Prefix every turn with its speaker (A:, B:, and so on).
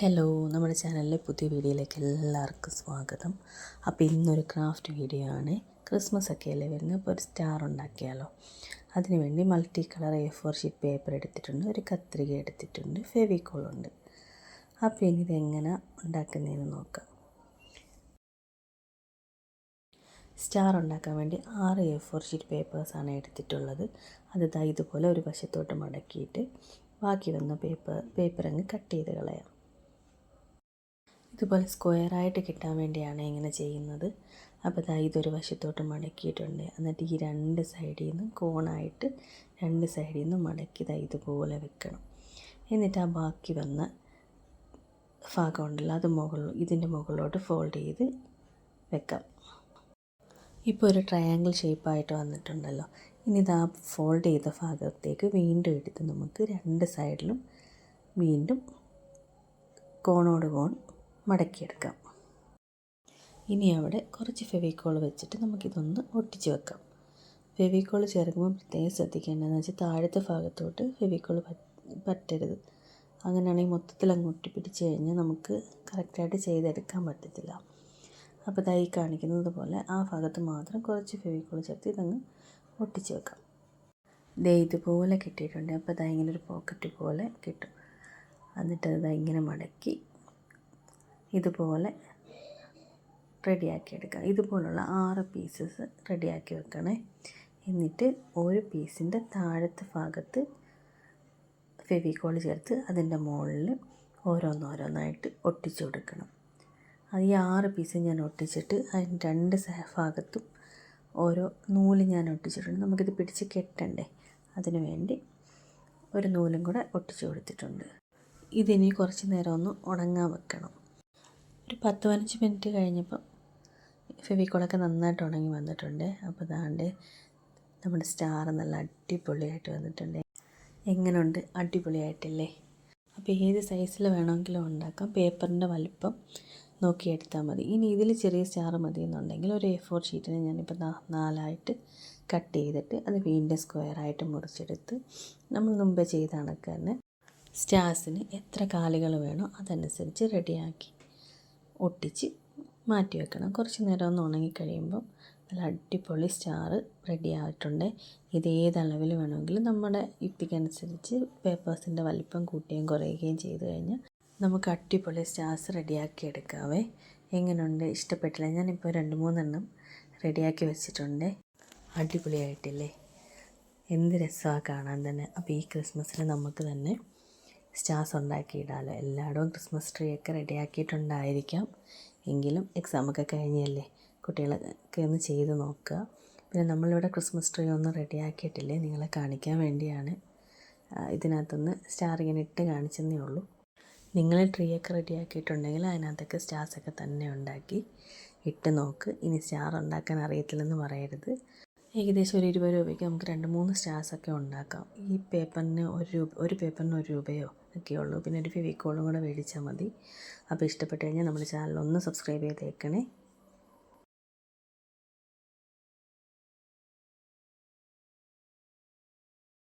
A: Hello നമ്മുടെ ചാനലിലെ പുതിയ വീഡിയോയിലേക്ക് എല്ലാവർക്കും സ്വാഗതം. അപ്പോൾ ഇന്നൊരു ക്രാഫ്റ്റ് വീഡിയോ ആണ്. ക്രിസ്മസ് ഒക്കെ അല്ലേ വരുന്നത്? അപ്പോൾ ഒരു സ്റ്റാർ ഉണ്ടാക്കിയാലോ. അതിനുവേണ്ടി multi colour A four sheet paper എടുത്തിട്ടുണ്ട്. ഒരു കത്രിക എടുത്തിട്ടുണ്ട്. ഫെവിക്കോൾ ഉണ്ട്. അപ്പോൾ ഇനി ഇതെങ്ങനെ ഉണ്ടാക്കുന്നതെന്ന് നോക്കാം. സ്റ്റാർ ഉണ്ടാക്കാൻ വേണ്ടി ആറ് എ ഫോർ ഷീറ്റ് പേപ്പേഴ്സാണ് എടുത്തിട്ടുള്ളത്. അത് ഇതുപോലെ ഒരു വശത്തോട്ട് മടക്കിയിട്ട് ബാക്കി വന്ന പേപ്പർ പേപ്പർ അങ്ങ് കട്ട് ചെയ്ത് കളയാം. ഇതുപോലെ സ്ക്വയറായിട്ട് കിട്ടാൻ വേണ്ടിയാണ് ഇങ്ങനെ ചെയ്യുന്നത്. അപ്പോൾ ദാ ഇതൊരു വശത്തോട്ട് മടക്കിയിട്ടുണ്ട്. എന്നിട്ട് ഈ രണ്ട് സൈഡിൽ നിന്നും കോണായിട്ട് രണ്ട് സൈഡിൽ നിന്നും മടക്കി ദാ ഇതുപോലെ വെക്കണം. എന്നിട്ട് ആ ബാക്കി വന്ന ഭാഗം ഉണ്ടല്ലോ അത് മുകളിൽ ഇതിന്റെ മുകളിലോട്ട് ഫോൾഡ് ചെയ്ത് വെക്കാം. ഇപ്പോൾ ഒരു ട്രയാങ്കിൾ ഷേപ്പായിട്ട് വന്നിട്ടുണ്ടല്ലോ. ഇനി ഇതാ ഫോൾഡ് ചെയ്ത ഭാഗത്തേക്ക് വീണ്ടും എടുത്ത് നമുക്ക് രണ്ട് സൈഡിലും വീണ്ടും കോണോട് കോൺ മടക്കിയെടുക്കാം. ഇനി അവിടെ കുറച്ച് ഫെവിക്കോൾ വെച്ചിട്ട് നമുക്കിതൊന്ന് ഒട്ടിച്ച് വെക്കാം. ഫെവിക്കോൾ ചേർക്കുമ്പോൾ പ്രത്യേകം ശ്രദ്ധിക്കേണ്ടതെന്ന് വെച്ചാൽ താഴത്തെ ഭാഗത്തോട്ട് ഫെവിക്കോൾ പറ്റരുത്. അങ്ങനെയാണെങ്കിൽ മൊത്തത്തിൽ അങ്ങ് ഒട്ടിപ്പിടിച്ച് കഴിഞ്ഞാൽ നമുക്ക് കറക്റ്റായിട്ട് ചെയ്തെടുക്കാൻ പറ്റത്തില്ല. അപ്പോൾ ഇതായി കാണിക്കുന്നത് പോലെ ആ ഭാഗത്ത് മാത്രം കുറച്ച് ഫെവിക്കോൾ ചേർത്ത് ഇതങ്ങ് ഒട്ടിച്ച് വെക്കാം. ദേ ഇതുപോലെ കിട്ടിയിട്ടുണ്ട്. അപ്പോൾ ഇതാ ഇങ്ങനെ ഒരു പോക്കറ്റ് പോലെ കിട്ടും. എന്നിട്ട് അത് ഇങ്ങനെ മടക്കി ഇതുപോലെ റെഡിയാക്കി എടുക്കുക. ഇതുപോലുള്ള ആറ് പീസസ് റെഡിയാക്കി വെക്കണേ. എന്നിട്ട് ഒരു പീസിന്റെ താഴത്തെ ഭാഗത്ത് ഫെവിക്കോൾ ചേർത്ത് അതിന്റെ മുകളിൽ ഓരോന്നോരോന്നായിട്ട് ഒട്ടിച്ചു കൊടുക്കണം. അത് ഈ ആറ് പീസ് ഞാൻ ഒട്ടിച്ചിട്ട് അതിന് രണ്ട് ഭാഗത്തും ഓരോ നൂൽ ഞാൻ ഒട്ടിച്ചിട്ടുണ്ട്. നമുക്കിത് പിടിച്ച് കെട്ടണ്ടേ? അതിന് വേണ്ടി ഒരു നൂലും കൂടെ ഒട്ടിച്ചു കൊടുത്തിട്ടുണ്ട്. ഇതിനി കുറച്ച് നേരം ഒന്ന് ഉണങ്ങാൻ വെക്കണം. ഒരു പത്ത് പതിനഞ്ച് മിനിറ്റ് കഴിഞ്ഞപ്പം ഫെവിക്കോളൊക്കെ നന്നായിട്ട് ഉണങ്ങി വന്നിട്ടുണ്ട്. അപ്പോൾ അതാണ്ട് നമ്മുടെ സ്റ്റാർ നല്ല അടിപൊളിയായിട്ട് വന്നിട്ടുണ്ട്. എങ്ങനെയുണ്ട് അടിപൊളിയായിട്ടില്ലേ? അപ്പോൾ ഏത് സൈസിൽ വേണമെങ്കിലും ഉണ്ടാക്കാം. പേപ്പറിന്റെ വലിപ്പം നോക്കിയെടുത്താൽ മതി. ഇനി ഇതിൽ ചെറിയ സ്റ്റാർ മതി എന്നുണ്ടെങ്കിൽ ഒരു എ ഫോർ ഷീറ്റിന് ഞാനിപ്പോൾ നാലായിട്ട് കട്ട് ചെയ്തിട്ട് അത് വീണ്ടും സ്ക്വയറായിട്ട് മുറിച്ചെടുത്ത് നമ്മൾ മുമ്പേ ചെയ്ത കണക്ക് തന്നെ സ്റ്റാർസിന് എത്ര കാലുകൾ വേണോ അതനുസരിച്ച് റെഡിയാക്കി ഒട്ടിച്ച് മാറ്റി വെക്കണം. കുറച്ച് നേരം ഒന്ന് ഉണങ്ങി ഉണങ്ങിക്കഴിയുമ്പം നല്ല അടിപൊളി സ്റ്റാർ റെഡി ആയിട്ടുണ്ട്. ഇത് ഏത് വേണമെങ്കിലും നമ്മുടെ യുക്തിക്കനുസരിച്ച് പേപ്പേഴ്സിന്റെ വലിപ്പം കൂട്ടുകയും കുറയുകയും ചെയ്തു കഴിഞ്ഞാൽ നമുക്ക് അടിപൊളി സ്റ്റാർസ് റെഡിയാക്കി എടുക്കാവേ. എങ്ങനെയുണ്ട് ഇഷ്ടപ്പെട്ടില്ല? ഞാനിപ്പോൾ രണ്ട് മൂന്നെണ്ണം റെഡിയാക്കി വെച്ചിട്ടുണ്ട്. അടിപൊളിയായിട്ടില്ലേ? എന്ത് രസമാണ് കാണാൻ തന്നെ. അപ്പോൾ ഈ ക്രിസ്മസിന് നമുക്ക് തന്നെ സ്റ്റാർസ് ഉണ്ടാക്കിയിടാമല്ലോ. എല്ലായിടവും ക്രിസ്മസ് ട്രീ ഒക്കെ റെഡിയാക്കിയിട്ടുണ്ടായിരിക്കാം. എങ്കിലും എക്സാമൊക്കെ കഴിഞ്ഞല്ലേ? കുട്ടികളൊക്കെ ഒന്ന് ചെയ്ത് നോക്കുക. പിന്നെ നമ്മളിവിടെ ക്രിസ്മസ് ട്രീ ഒന്നും റെഡിയാക്കിയിട്ടില്ലേ? നിങ്ങളെ കാണിക്കാൻ വേണ്ടിയാണ്. ഇതിനകത്തുനിന്ന് സ്റ്റാർ ഇങ്ങനെ ഇട്ട് കാണിച്ചെന്നേ ഉള്ളൂ. നിങ്ങൾ ട്രീ ഒക്കെ റെഡിയാക്കിയിട്ടുണ്ടെങ്കിൽ അതിനകത്തൊക്കെ സ്റ്റാർസൊക്കെ തന്നെ ഉണ്ടാക്കി ഇട്ട് നോക്ക്. ഇനി സ്റ്റാർ ഉണ്ടാക്കാൻ അറിയത്തില്ലെന്ന് പറയരുത്. ഏകദേശം ഒരു ഇരുപത് രൂപയ്ക്ക് നമുക്ക് രണ്ട് മൂന്ന് സ്റ്റാർസൊക്കെ ഉണ്ടാക്കാം. ഈ പേപ്പറിന് ഒരു രൂപ ഒരു പേപ്പറിന് ഒരു രൂപയോ ഒക്കെ ഉള്ളൂ. പിന്നെ ഒരു ഫെവിക്കോളും കൂടെ മേടിച്ചാൽ മതി. അപ്പോൾ ഇഷ്ടപ്പെട്ട് കഴിഞ്ഞാൽ നമ്മുടെ ചാനൽ ഒന്ന് സബ്സ്ക്രൈബ് ചെയ്തേക്കണേ.